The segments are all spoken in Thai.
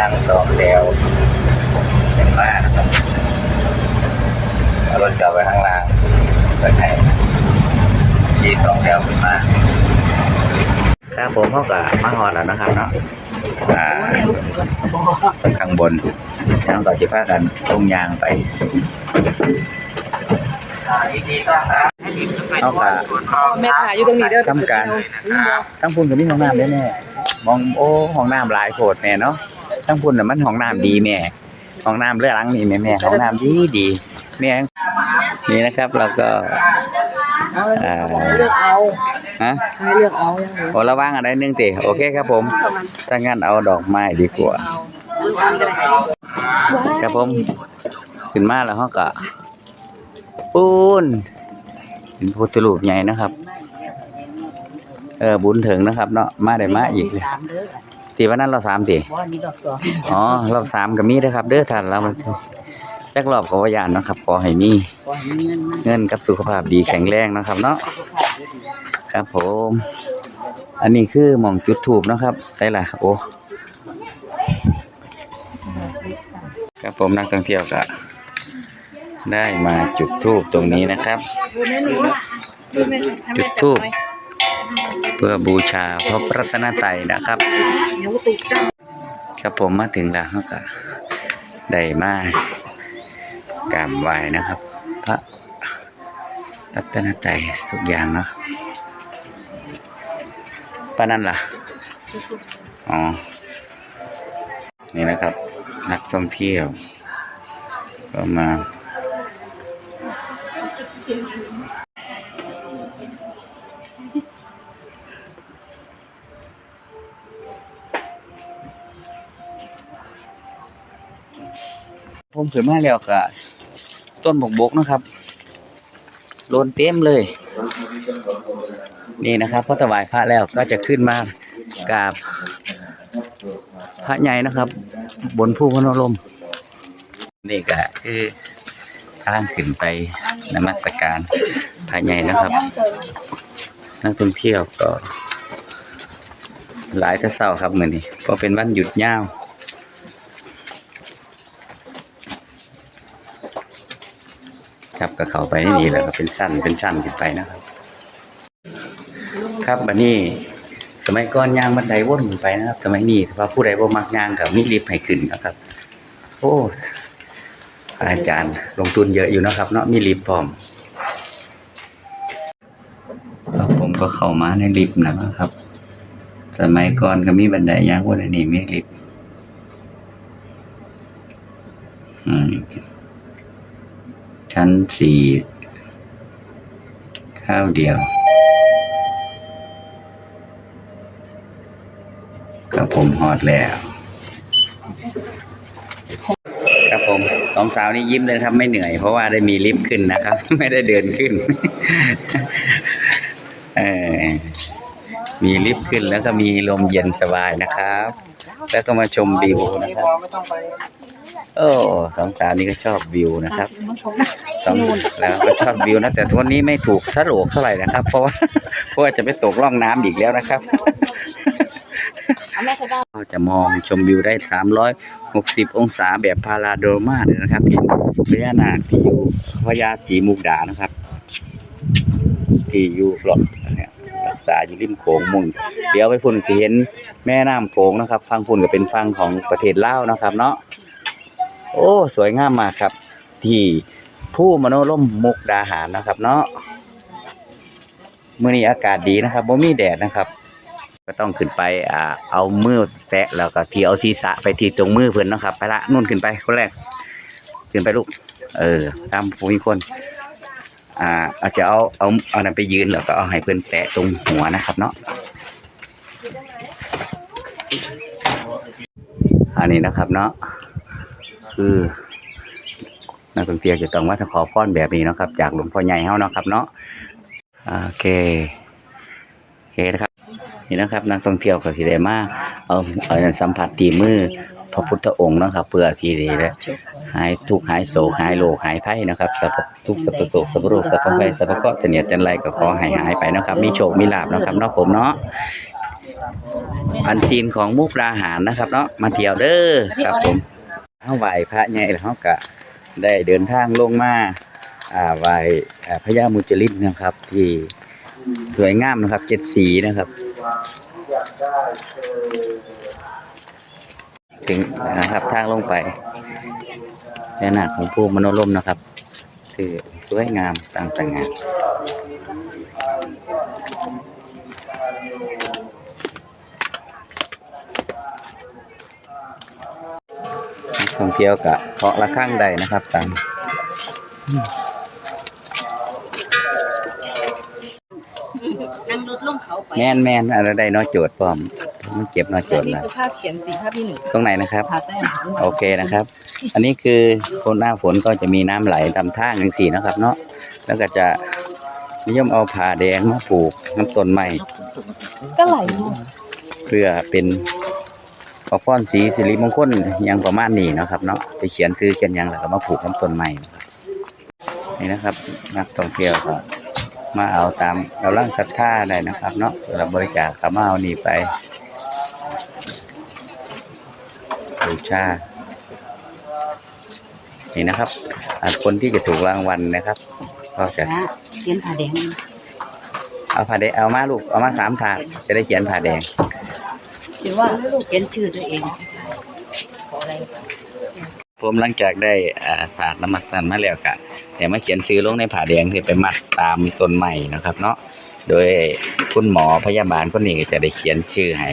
นั่งสองแถวเป็นมากนะครับเอารถจอดไว้ข้างล่างเปิดให้ที่สองแถวเป็นมากครับผมเขากับมาฮอดแล้วนะครับเนาะอ่าข้างบนแล้วก็จะพากันลงยางไปเอาค่ะแม่ขายอยู่ตรงนี้เด้อทำการทั้งพุ่นกับมีห้องน้ำได้แน่มองโอ้ห้องน้ำหลายโพดแน่เนาะ ทั้งพุ่นน่ะมันห้องน้ำดีแม่ห้องน้ำเรือหลังนี่แม่แม่ห้องน้ำดีดีแม่นี่นะครับเราก็เอาเลยอ่าเลือกเอาฮะให้เลือกเอาอย่างนี้โอ้ระว่างอะไรนึงสิโอเคครับผมถ้างั้นเอาดอกไม้ดีกว่าเอาเลือกเอาก็ได้ครับผมขึ้นมาแล้วเขาก็ปูนเป็นพุทธรูปใหญ่นะครับ เออบุญถึงนะครับ เนาะมาได้มาอีกเลย สามเด้อ ทีวันนั้นเราสามทีว่านี่ดอกสองอ๋อรอบสามก็มีเด้อครับ เด้อท่านเรามันจักรอบขอพยานเนาะครับขอให้มีขอให้มีเงินมาเงินกับสุขภาพดีแข็งแรงเนาะครับ เนาะสุขภาพดีครับผม อันนี้คือหมองจุดถูกนาะครับใช่ล่ะโอ้ครับผมนักท่องเที่ยวก็ได้มาจุดทูบตรงนี้นะครับ จุดธูปเพื่อบูชาพระรัตนตรัยนะครับเดี๋ยวตุกจ้าครับผมมาถึงแล้วก็ได้มากราบไหว้นะครับ พระรัตนตรัยทุกอย่างเนาะป้านั่นล่ะ อ๋อ นี่นะครับ นักท่องเที่ยว ก็มา ผมขึ้นมาแล้วก็ต้นบกบกนะครับโลนเต็มเลย นี่นะครับพอถวายพระแล้วก็จะขึ้นมากราบพระใหญ่นะครับ บนผู้พนลมนี่ก็คือทางขึ้นไปนมัสการพระใหญ่นะครับ นักท่องเที่ยวก็ หลายแต่เศร้าครับเหมือนี้เพราะเป็นวันหยุดยาว ครับก็เข้าไปนี่แหละก็เป็นสั้นเป็นชั้นขึ้นไปนะครับ ครับบัดนี้ สมัยก่อนยางบันไดวนขึ้นไปนะครับสมัยนี้ถ้าว่าผู้ใดบ่มักยางก็มีลิฟต์ให้ขึ้นนะครับ โอ้อาจารย์ลงทุนเยอะอยู่นะครับ เนาะมีลิฟต์พร้อมครับผมก็เข้ามาในลิฟต์นะครับ สมัยก่อนก็มีบันไดยางวนอันนี้มีลิฟต์อืม ชั้นสี่ข้าวเดียวครับผมฮอดแล้วครับผมสองสาวนี่ยิ้มเลยครับไม่เหนื่อย เพราะว่าได้มีลิฟต์ขึ้นนะครับ ไม่ได้เดินขึ้นเออมีลิฟต์ขึ้นแล้วก็มีลมเย็นสบายนะครับ แล้วก็มาชมวิวนะครับ โอ้สองสาวนี้ก็ชอบวิวนะครับสองแล้วก็ชอบวิวนะแต่วันนี้ไม่ถูกสะโลกเท่าไหร่นะครับ เพราะว่าเพราะว่าจะไปตกร่องน้ำอีกแล้วนะครับเอาแม่ใช่ป่ะก็จะมองชมวิวได้ 360 องศาแบบพาราโดมาเลยนะครับเห็นพญานาคที่อยู่พญาศรีมุกดานะครับ ที่อยู่ปลอดเนี่ยรักษาอยู่ริมโขงมุ่งเดี๋ยวไปพุ่นสิเห็นแม่น้ำโขงนะครับ ฟังพุ่นก็เป็นฟังของประเทศลาวนะครับ เนาะ โอ้สวยงามมากครับ ที่ผู้มโนร่มมุกดาหารนะครับ เนาะเมื้อนี้อากาศดีนะครับบ่มีแดดนะครับ ก็ต้องขึ้นไปอ่าเอามือแตะแล้วก็ที่เอาศีรษะไปที่ตรงมือเพิ่นนะครับ ไปละนุ่นขึ้นไปคนแรก ขึ้นไปลูก เออ ตามผู้มีคน อ่าอาจจะเอาเอาเอานั้นไปยืนแล้วก็เอาให้เพิ่นแตะตรงหัวนะครับ เนาะอันนี้นะครับเนาะ คือนักท่องเที่ยวจะต้องว่าถ้าขอพรแบบนี้นะครับ จากหลวงพ่อใหญ่เฮานะครับ เนาะโอเคโอเคนะครับนี่นะครับ นักท่องเที่ยวก็สิได้มาเอาเอาสัมผัสตีมือพระพุทธองค์นะครับเพื่อที่ได้หายทุกหายโศกหายโรคหายภัยนะครับสัพพทุกสัพพโศกสัพพโรคสัพพภัยสัพพเคราะเสนียดจันไรก็ขอให้หายไปนะครับ มีโชคมีลาภเนะครับเนาะผมเนาะพันซีนของมุกดาหารนะครับเนาะมาเที่ยวเด้อครับผม เฮาไหว้พระใหญ่แล้วเฮาก็ได้เดินทางลงมาอ่าไหว้อ่าพญามุจลินนะครับ ที่สวยงามนะครับเจ็ดสีนะครับ ถึงนะครับทางลงไปแนหนาของผู้มโนรมนะครับ คือสวยงามต่างต่างงาน ท่องเที่ยวกะเคาะละข้างใดนะครับตามนั่งรถลงเขาไปแม่นแม่นอะไรได้เนอโจทย์พร้อมมันเก็บเนอโจแต่ทย์นี่มาคือภาพเขียนสีภาพที่หนึ่งตรงไหนนะครับพาแต้มโอเคนะครับ อันนี้คือคนหน้าฝนก็จะมีน้ำไหลตามทางอย่างสี่นะครับ เนาะแล้วก็จะนิยมเอาผ่าแดงมาปลูกน้ำต้นไม้ก็ไหลเพื่อเป็น ขอพรสีสิริมงคลอยังประมาณนี้เนาะครับเนาะไปเขียนซื้อเขียนหยังแล้วก็มาปลูกน้ำต้นไม้นะครับนี่นะครับ นักท่องเที่ยวก็มาเอาตามเราล่างศรัทธาได้นะครับเนาะเราบริจาคเขามาเอานี่ไปบูชานี่นะครับอ่าคนที่จะถูกรางวัลนะครับ ก็จะนะเขียนผ้าแดงเอาผ้าแดงเอามาลูกเอามาสามถาดจะได้เขียนผ้าแดง เขียนว่าเขียนชื่อตัวเองขออะไรผมหลังจากได้อ่าถาดน้ำมันสันมาแล้วกะแต่มาเขียนซื้อลงในผ้าแดงที่ไปมัดตามต้นใหม่นะครับ เนาะโดยคุณหมอพยาบาลคนนี้จะได้เขียนชื่อให้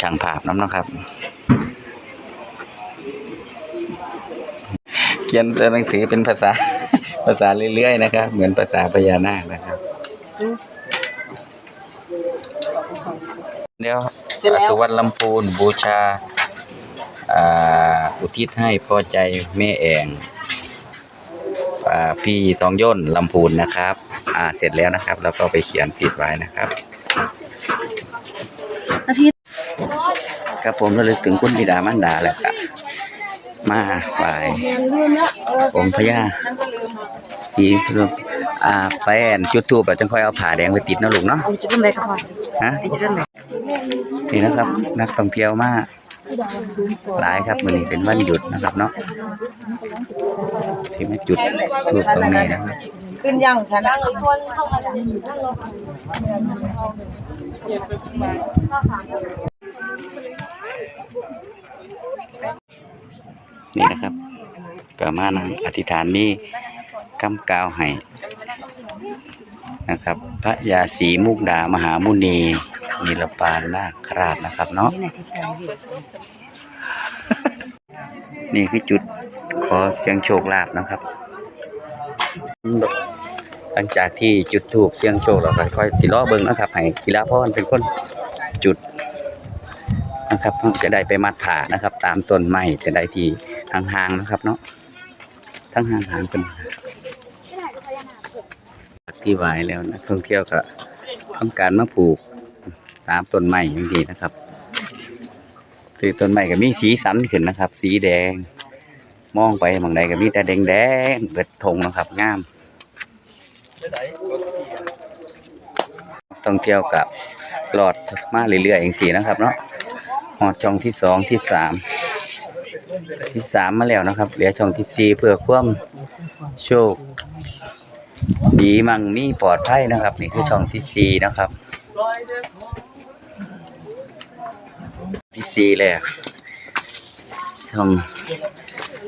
ช่างภาพน้ำนะครับ เขียนตัวหนังสือเป็นภาษาภาษาเรื่อยๆนะครับ เหมือนภาษาพญานาคนะครับเดี๋ยว เสร็จแล้วสุวรรณลำพูนบูชาอ่าอุทิศให้พ่อใจแม่แองอ่าพี่ทองย่นลำพูนนะครับ อ่าเสร็จแล้วนะครับ แล้วก็ไปเขียนติดไว้นะครับอาทิตย์ครับผมระลึกถึงคุณบิดามารดาแล้วก็มาไหว้องค์พญาสีรวมอ่าแป้นจุดทูบแล้วจังค่อยเอาผ่าแดงไปติดเนาะลูกเนาะเอาจุดเริ่มเลยครับพ่อฮะไอ้จุดเริ่มเลย นี่นะครับนักท่องเที่ยวมาหลายครับมื้อนี้เป็นวันหยุดนะครับเนาะที่มาจุดทูบตรงนี้นะครับ ขึ้นยังชนะนี่นะครับก็มานั่งอธิษฐานนี่กำกาวให้ นะครับ พระยาศรีมุกดามหามุนีนิรปานนาคราชนะครับเนาะนี่ไหนที่ใครอยู่นี่คือจุดขอเสียงโชคลาภนะครับ หลังจากที่จุดถูกเสียงโชคเราก็ค่อยสิล้อเบิ่งนะครับให้กีฬาพรเป็นคนจุดนะครับเพิ่งจะได้ไปมัดผ่านะครับ ตามต้นไม้จะได้ที่ห่างๆนะครับเนาะทั้งห่างๆเป็น ที่ไวแล้วนักท่องเที่ยวก็ทำการมาผูกตามต้นไม้อย่างนี้นะครับคือต้นไม้ก็มีสีสันขึ้นนะครับ สีแดง มองไปบางใดก็มีแต่แดงแดงเปิดธงนะครับงามต้องเที่ยวกับหลอดมาเรื่อยๆอย่างสีนะครับ เนาะหอดช่องที่สองที่สามที่สามมาแล้วนะครับ เหลือช่องที่สี่เพื่อความโชค ดีมั่งมีปลอดภัยนะครับ นี่คือช่องที่สี่นะครับ ที่สี่แล้วช่อง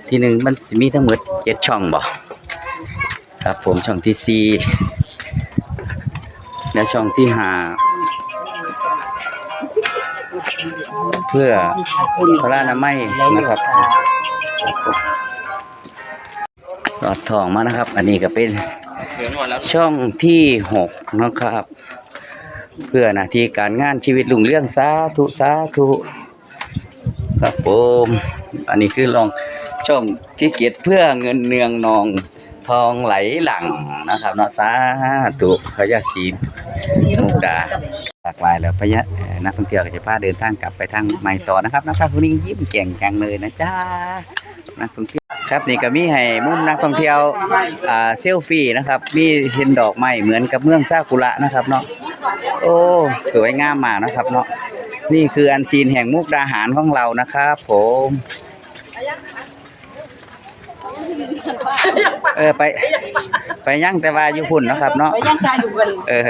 ที่หนึ่งมันมีทั้งหมดเจ็ดช่องบ่ครับผมช่องที่สี่และช่องที่ห้าเพื่อพระนามัยนะครับหลอดทองมานะครับ อันนี้ก็เป็น ช่องที่หกนะครับ เพื่อหน้าที่การงานชีวิตรุ่งเรืองสาธุสาธุครับผมอันนี้คือลองช่องที่เกียรติเพื่อเงินเนืองนองทองไหลหลังนะครับเนาะสาธุพระยาศรีมุกดาหลากหลายแล้วพระยะนักท่องเที่ยวก็จะพาเดินทางกลับไปทางใหม่ต่อนะครับนักท่องเที่ยวคนนี้ยิ้มแก่งจังเลยนะจ้านักท่องเที่ยว ครับนี่ก็มีให้มุมนักท่องเที่ยวอ่าเซลฟี่นะครับ มีเห็นดอกไม้เหมือนกับเมืองซากุระนะครับเนาะโอ้สวยงามมากนะครับเนาะนี่คืออันซีนแห่งมุกดาหารของเรานะครับ ผมเออไป ไปย่างแต่ว่าอยู่พุ่นนะครับเนาะ ไปย่างตายอยู่บน เออ